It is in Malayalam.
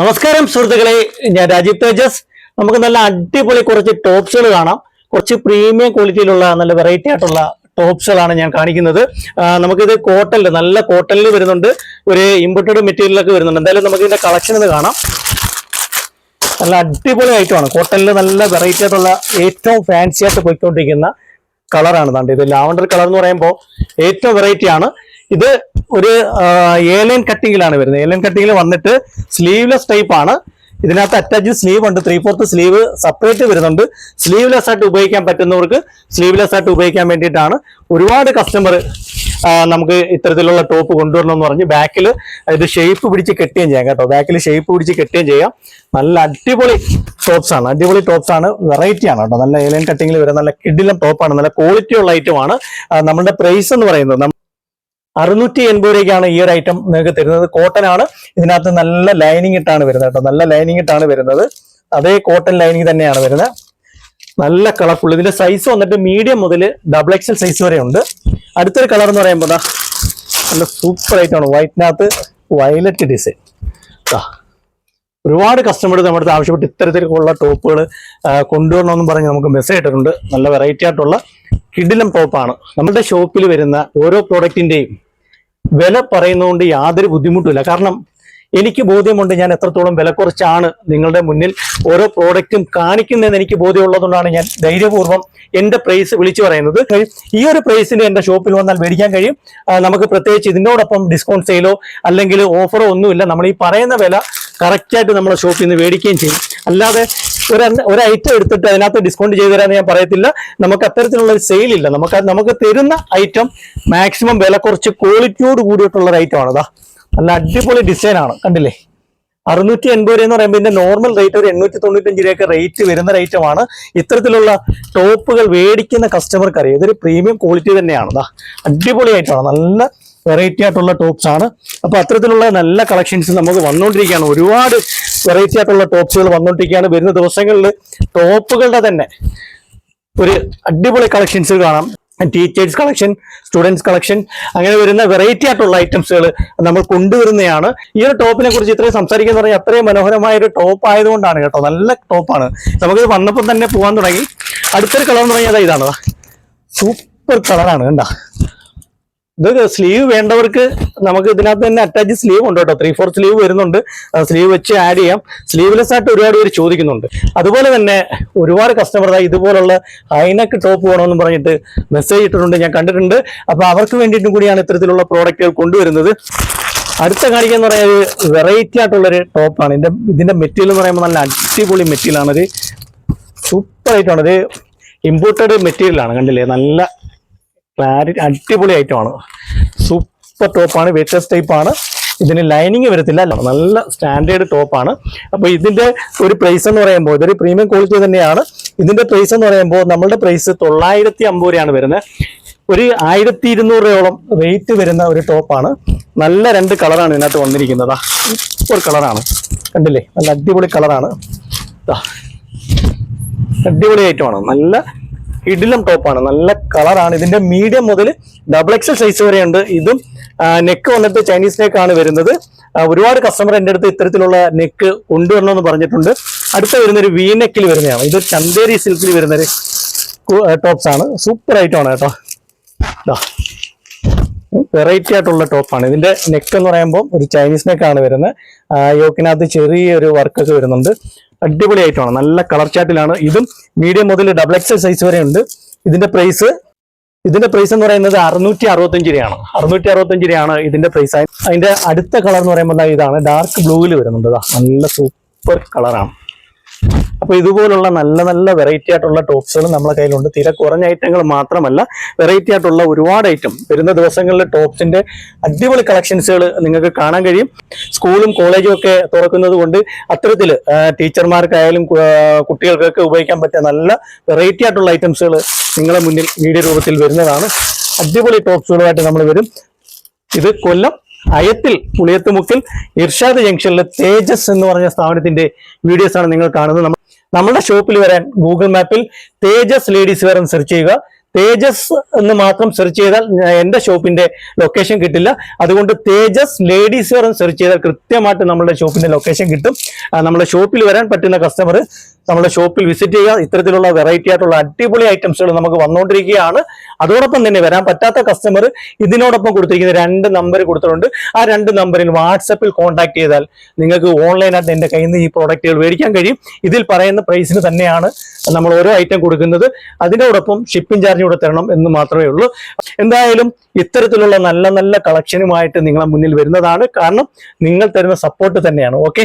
നമസ്കാരം സുഹൃത്തുക്കളെ. ഞാൻ രാജീവ് തേജസ്. നമുക്ക് നല്ല അടിപൊളി കുറച്ച് ടോപ്സുകൾ കാണാം. കുറച്ച് പ്രീമിയം ക്വാളിറ്റിയിലുള്ള നല്ല വെറൈറ്റി ആയിട്ടുള്ള ടോപ്സുകളാണ് ഞാൻ കാണിക്കുന്നത്. നമുക്കിത് കോട്ടണിൽ നല്ല കോട്ടണിൽ വരുന്നുണ്ട്. ഒരു ഇമ്പോർട്ടഡ് മെറ്റീരിയലൊക്കെ വരുന്നുണ്ട്. എന്തായാലും നമുക്ക് ഇതിന്റെ കളക്ഷൻ ഒന്ന് കാണാം. നല്ല അടിപൊളി ഐറ്റമാണ് കോട്ടണിൽ നല്ല വെറൈറ്റി ആയിട്ടുള്ള ഏറ്റവും ഫാൻസി ആയിട്ട് പോയിക്കൊണ്ടിരിക്കുന്ന കളറാണ് ഇത് ലാവണ്ടർ കളർ എന്ന് പറയുമ്പോൾ ഏറ്റവും വെറൈറ്റി ആണ്. ഇത് ഒരു ഏലൈൻ കട്ടിങ്ങിലാണ് വരുന്നത്. ഏലൈൻ കട്ടിങ്ങിൽ വന്നിട്ട് സ്ലീവ്ലെസ് ടൈപ്പ് ആണ്. ഇതിനകത്ത് അറ്റാച്ച് സ്ലീവ് ഉണ്ട്. ത്രീ ഫോർത്ത് സ്ലീവ് സെപ്പറേറ്റ് വരുന്നുണ്ട്. സ്ലീവ്ലെസ് ആയിട്ട് ഉപയോഗിക്കാൻ പറ്റുന്നവർക്ക് സ്ലീവ്ലെസ് ആയിട്ട് ഉപയോഗിക്കാൻ വേണ്ടിയിട്ടാണ്. ഒരുപാട് കസ്റ്റമർ നമുക്ക് ഇത്തരത്തിലുള്ള ടോപ്പ് കൊണ്ടുവരണം എന്ന് പറഞ്ഞ് ബാക്കിൽ ഇത് ഷേപ്പ് പിടിച്ച് കെട്ടുകയും ചെയ്യാം കേട്ടോ. ബാക്കിൽ ഷേപ്പ് പിടിച്ച് കെട്ടുകയും ചെയ്യാം. നല്ല അടിപൊളി ടോപ്സ് ആണ്. അടിപൊളി ടോപ്സ് ആണ്. വെറൈറ്റി ആണ് കേട്ടോ. നല്ല ഏലൈൻ കട്ടിങ്ങിൽ വരുന്ന നല്ല കിഡിലും ടോപ്പാണ് നല്ല ക്വാളിറ്റി ഉള്ള ഐറ്റം ആണ്. നമ്മുടെ പ്രൈസ് എന്ന് പറയുന്നത് അറുന്നൂറ്റി എൺപത് രൂപയ്ക്കാണ് ഈ ഒരു ഐറ്റം നിങ്ങൾക്ക് തരുന്നത്. കോട്ടൺ ആണ്. ഇതിനകത്ത് നല്ല ലൈനിങ് ഇട്ടാണ് വരുന്നത് കേട്ടോ. നല്ല ലൈനിങ് ഇട്ടാണ് വരുന്നത്. അതേ കോട്ടൺ ലൈനിങ് തന്നെയാണ് വരുന്നത്. നല്ല കളർഫുൾ ഇതിന്റെ സൈസ് വന്നിട്ട് മീഡിയം മുതൽ ഡബിൾ എക്സൽ സൈസ് വരെ ഉണ്ട്. അടുത്തൊരു കളർ എന്ന് പറയുമ്പോൾ നല്ല സൂപ്പർ ഐറ്റമാണ് വൈറ്റിനകത്ത് വയലറ്റ് ഡിസൈൻ ഒരുപാട് കസ്റ്റമർ നമ്മുടെ അടുത്ത് ആവശ്യപ്പെട്ട് ഇത്തരത്തിലുള്ള ടോപ്പുകൾ കൊണ്ടുവരണമെന്നും പറഞ്ഞ് നമുക്ക് മെസ്സേജ് ഇട്ടിട്ടുണ്ട്. നല്ല വെറൈറ്റി ആയിട്ടുള്ള കിഡിലം ടോപ്പാണ് നമ്മുടെ ഷോപ്പിൽ വരുന്ന ഓരോ പ്രോഡക്റ്റിന്റെയും വില പറയുന്നതുകൊണ്ട് യാതൊരു ബുദ്ധിമുട്ടില്ല കാരണം എനിക്ക് ബോധ്യമുണ്ട് ഞാൻ എത്രത്തോളം വില കുറച്ചാണ് നിങ്ങളുടെ മുന്നിൽ ഓരോ പ്രോഡക്റ്റും കാണിക്കുന്നതെന്ന് എനിക്ക് ബോധ്യമുള്ളതുകൊണ്ടാണ് ഞാൻ ധൈര്യപൂർവം എന്റെ പ്രൈസ് വിളിച്ചു പറയുന്നത്. ഈ ഒരു പ്രൈസിന് എന്റെ ഷോപ്പിൽ വന്നാൽ മേടിക്കാൻ കഴിയും. നമുക്ക് പ്രത്യേകിച്ച് ഇതിനോടൊപ്പം ഡിസ്കൗണ്ട് സെയിലോ അല്ലെങ്കിൽ ഓഫറോ ഒന്നുമില്ല. നമ്മൾ ഈ പറയുന്ന വില കറക്റ്റായിട്ട് നമ്മുടെ ഷോപ്പിൽ നിന്ന് മേടിക്കുകയും ചെയ്യും. അല്ലാതെ ഒരു ഒരു ഐറ്റം എടുത്തിട്ട് അതിനകത്ത് ഡിസ്കൗണ്ട് ചെയ്തു തരാമെന്ന് ഞാൻ പറയത്തില്ല. നമുക്ക് അത്തരത്തിലുള്ള ഒരു സെയിൽ ഇല്ല. നമുക്ക് നമുക്ക് തരുന്ന ഐറ്റം മാക്സിമം വില കുറച്ച് ക്വാളിറ്റിയോട് കൂടിയിട്ടുള്ള ഒരു ഐറ്റം ആണ്. നല്ല അടിപൊളി ഡിസൈൻ ആണ്. കണ്ടില്ലേ? അറുന്നൂറ്റി എൺപത് രൂപ എന്ന് പറയുമ്പോൾ ഇതിന്റെ നോർമൽ റേറ്റ് ഒരു എണ്ണൂറ്റി തൊണ്ണൂറ്റഞ്ച് രൂപയൊക്കെ റേറ്റ് വരുന്ന ഐറ്റമാണ് ഇത്തരത്തിലുള്ള ടോപ്പുകൾ മേടിക്കുന്ന കസ്റ്റമർക്ക് അറിയാം. ഇതൊരു പ്രീമിയം ക്വാളിറ്റി തന്നെയാണ്. അടിപൊളി ആയിട്ടാണ് നല്ല വെറൈറ്റി ആയിട്ടുള്ള ടോപ്സ് ആണ്. അപ്പൊ അത്തരത്തിലുള്ള നല്ല കളക്ഷൻസ് നമുക്ക് വന്നുകൊണ്ടിരിക്കുകയാണ് ഒരുപാട് വെറൈറ്റി ആയിട്ടുള്ള ടോപ്സുകൾ വന്നുകൊണ്ടിരിക്കുകയാണ് വരുന്ന ദിവസങ്ങളിൽ ടോപ്പുകളുടെ തന്നെ ഒരു അടിപൊളി കളക്ഷൻസ് കാണാം. ടീച്ചേഴ്സ് കളക്ഷൻ സ്റ്റുഡൻസ് കളക്ഷൻ അങ്ങനെ വരുന്ന വെറൈറ്റി ആയിട്ടുള്ള ഐറ്റംസുകൾ നമ്മൾ കൊണ്ടുവരുന്നതാണ്. ഈ ഒരു ടോപ്പിനെ കുറിച്ച് ഇത്രയും സംസാരിക്കുന്ന പറഞ്ഞാൽ അത്രയും മനോഹരമായ ഒരു ടോപ്പ് ആയതുകൊണ്ടാണ് കേട്ടോ. നല്ല ടോപ്പാണ് നമുക്കിത് വന്നപ്പോൾ തന്നെ പോകാൻ തുടങ്ങി. അടുത്തൊരു കളർ എന്ന് പറഞ്ഞാൽ ഇതാണ്. സൂപ്പർ കളറാണ് കണ്ട? ഇത് സ്ലീവ് വേണ്ടവർക്ക് നമുക്ക് ഇതിനകത്ത് തന്നെ അറ്റാച്ച് സ്ലീവ് ഉണ്ട് കേട്ടോ. ത്രീ ഫോർ സ്ലീവ് വരുന്നുണ്ട്. സ്ലീവ് വെച്ച് ആഡ് ചെയ്യാം. സ്ലീവ്ലെസ് ആയിട്ട് ഒരുപാട് പേര് ചോദിക്കുന്നുണ്ട്. അതുപോലെ തന്നെ ഒരുപാട് കസ്റ്റമർ ഇതുപോലുള്ള ഹൈനക്ക് ടോപ്പ് വേണമെന്ന് പറഞ്ഞിട്ട് മെസ്സേജ് ഇട്ടിട്ടുണ്ട് ഞാൻ കണ്ടിട്ടുണ്ട്. അപ്പൊ അവർക്ക് വേണ്ടിയിട്ടും കൂടിയാണ് ഇത്തരത്തിലുള്ള പ്രോഡക്റ്റുകൾ കൊണ്ടുവരുന്നത്. അടുത്ത കാണിക്കുക എന്ന് പറയുന്നത് വെറൈറ്റി ആയിട്ടുള്ളൊരു ടോപ്പാണ് ഇതിന്റെ ഇതിന്റെ മെറ്റീരിയൽ എന്ന് പറയുമ്പോൾ നല്ല അടിപൊളി ആയിട്ടാണ്. ഇത് ഇമ്പോർട്ടഡ് മെറ്റീരിയലാണ് കണ്ടില്ലേ? നല്ല ക്ലാരിറ്റി അടിപൊളി ഐറ്റമാണ് സൂപ്പർ ടോപ്പാണ് ടൈപ്പ് ആണ് ഇതിന് ലൈനിങ് വരത്തില്ല. നല്ല സ്റ്റാൻഡേർഡ് ടോപ്പാണ് അപ്പോൾ ഇതിന്റെ ഒരു പ്രൈസ് എന്ന് പറയുമ്പോൾ ഇതൊരു പ്രീമിയം ക്വാളിറ്റി തന്നെയാണ്. ഇതിന്റെ പ്രൈസ് എന്ന് പറയുമ്പോൾ നമ്മളുടെ പ്രൈസ് തൊള്ളായിരത്തി അമ്പത് രൂപയാണ് വരുന്നത്. ഒരു ആയിരത്തി ഇരുന്നൂറ് രൂപയോളം റേറ്റ് വരുന്ന ഒരു ടോപ്പാണ് നല്ല രണ്ട് കളറാണ് ഇതിനകത്ത് വന്നിരിക്കുന്നത്. ഒരു കളറാണ് കണ്ടില്ലേ? നല്ല അടിപൊളി കളറാണ് അടിപൊളി ഐറ്റമാണ് നല്ല ഇഡിലം ടോപ്പാണ് നല്ല കളറാണ് ഇതിന്റെ മീഡിയം മുതൽ ഡബിൾ എക്സൽ സൈസ് വരെയുണ്ട്. ഇതും നെക്ക് വന്നിട്ട് ചൈനീസ് നെക്ക് ആണ് വരുന്നത്. ഒരുപാട് കസ്റ്റമർ എന്റെ അടുത്ത് ഇത്തരത്തിലുള്ള നെക്ക് കൊണ്ടുവരണമെന്ന് പറഞ്ഞിട്ടുണ്ട്. അടുത്ത വരുന്നൊരു വി നെക്കിൽ വരുന്നതാണ്. ഇത് ചന്തേരി സിൽക്കിൽ വരുന്നൊരു ടോപ്സ് ആണ്. സൂപ്പർ ഐറ്റമാണ് കേട്ടോ. വെറൈറ്റി ആയിട്ടുള്ള ടോപ്പാണ് ഇതിന്റെ നെക്ക് എന്ന് പറയുമ്പോൾ ഒരു ചൈനീസ് നെക്കാണ് വരുന്നത്. യോക്കിനകത്ത് ചെറിയൊരു വർക്കൊക്കെ വരുന്നുണ്ട്. അടിപൊളി ആയിട്ടാണ് നല്ല കളർ ചാറ്റിലാണ് ഇതും മീഡിയം മുതൽ ഡബിൾ എക്സൽ സൈസ് വരെ ഉണ്ട് ഇതിന്റെ പ്രൈസ് ഇതിന്റെ പ്രൈസ് എന്ന് പറയുന്നത് അറുന്നൂറ്റി അറുപത്തഞ്ച് രൂപയാണ്. അറുന്നൂറ്റി അറുപത്തഞ്ച് രൂപയാണ് ഇതിന്റെ പ്രൈസ് അതിന്റെ അടുത്ത കളർ എന്ന് പറയുമ്പോൾ ഇതാണ്. ഡാർക്ക് ബ്ലൂവിൽ വരുന്നുണ്ട് നല്ല സൂപ്പർ കളറാണ്. അപ്പൊ ഇതുപോലുള്ള നല്ല നല്ല വെറൈറ്റി ആയിട്ടുള്ള ടോപ്സുകൾ നമ്മളെ കയ്യിലുണ്ട്. തീരെ കുറഞ്ഞ ഐറ്റങ്ങൾ മാത്രമല്ല വെറൈറ്റി ആയിട്ടുള്ള ഒരുപാട് ഐറ്റം വരുന്ന ദിവസങ്ങളിൽ ടോപ്സിന്റെ അടിപൊളി കളക്ഷൻസുകൾ നിങ്ങൾക്ക് കാണാൻ കഴിയും. സ്കൂളും കോളേജും ഒക്കെ തുറക്കുന്നത് കൊണ്ട് അത്തരത്തിൽ ടീച്ചർമാർക്കായാലും കുട്ടികൾക്കൊക്കെ ഉപയോഗിക്കാൻ പറ്റിയ നല്ല വെറൈറ്റി ആയിട്ടുള്ള ഐറ്റംസുകൾ നിങ്ങളെ മുന്നിൽ വീഡിയോ രൂപത്തിൽ വരുന്നതാണ്. അടിപൊളി ടോപ്സുകളുമായിട്ട് നമ്മൾ വരും. ഇത് കൊല്ലം അയത്തിൽ പുളിയത്തുമുക്കിൽ ഇർഷാദ് ജംഗ്ഷനിലെ തേജസ് എന്ന് പറഞ്ഞ സ്ഥാപനത്തിന്റെ വീഡിയോസ് ആണ് നിങ്ങൾ കാണുന്നത്. നമ്മുടെ ഷോപ്പിൽ വരാൻ ഗൂഗിൾ മാപ്പിൽ തേജസ് ലേഡീസ് വെയർ എന്ന് സെർച്ച് ചെയ്യുക. തേജസ് എന്ന് മാത്രം സെർച്ച് ചെയ്താൽ എന്റെ എന്റെ ഷോപ്പിന്റെ ലൊക്കേഷൻ കിട്ടില്ല. അതുകൊണ്ട് തേജസ് ലേഡീസ് വെയർ എന്ന് സെർച്ച് ചെയ്താൽ കൃത്യമായിട്ട് നമ്മുടെ ഷോപ്പിന്റെ ലൊക്കേഷൻ കിട്ടും. നമ്മുടെ ഷോപ്പിൽ വരാൻ പറ്റുന്ന കസ്റ്റമർ നമ്മുടെ ഷോപ്പിൽ വിസിറ്റ് ചെയ്യുക ഇത്തരത്തിലുള്ള വെറൈറ്റി ആയിട്ടുള്ള അടിപൊളി ഐറ്റംസുകൾ നമുക്ക് വന്നുകൊണ്ടിരിക്കുകയാണ്. അതോടൊപ്പം തന്നെ വരാൻ പറ്റാത്ത കസ്റ്റമർ ഇതിനോടൊപ്പം കൊടുത്തിരിക്കുന്ന രണ്ട് നമ്പർ കൊടുത്തിട്ടുണ്ട്. ആ രണ്ട് നമ്പറിൽ വാട്സപ്പിൽ കോൺടാക്ട് ചെയ്താൽ നിങ്ങൾക്ക് ഓൺലൈനായിട്ട് എന്റെ കയ്യിൽ നിന്ന് ഈ പ്രോഡക്റ്റുകൾ മേടിക്കാൻ കഴിയും. ഇതിൽ പറയുന്ന പ്രൈസിന് തന്നെയാണ് നമ്മൾ ഓരോ ഐറ്റം കൊടുക്കുന്നത്. അതിനോടൊപ്പം ഷിപ്പിംഗ് ചാർജ് കൂടെ തരണം എന്ന് മാത്രമേ ഉള്ളൂ. എന്തായാലും ഇത്തരത്തിലുള്ള നല്ല നല്ല കളക്ഷനുമായിട്ട് നിങ്ങളെ മുന്നിൽ വരുന്നതാണ്. കാരണം നിങ്ങൾ തരുന്ന സപ്പോർട്ട് തന്നെയാണ്. ഓക്കെ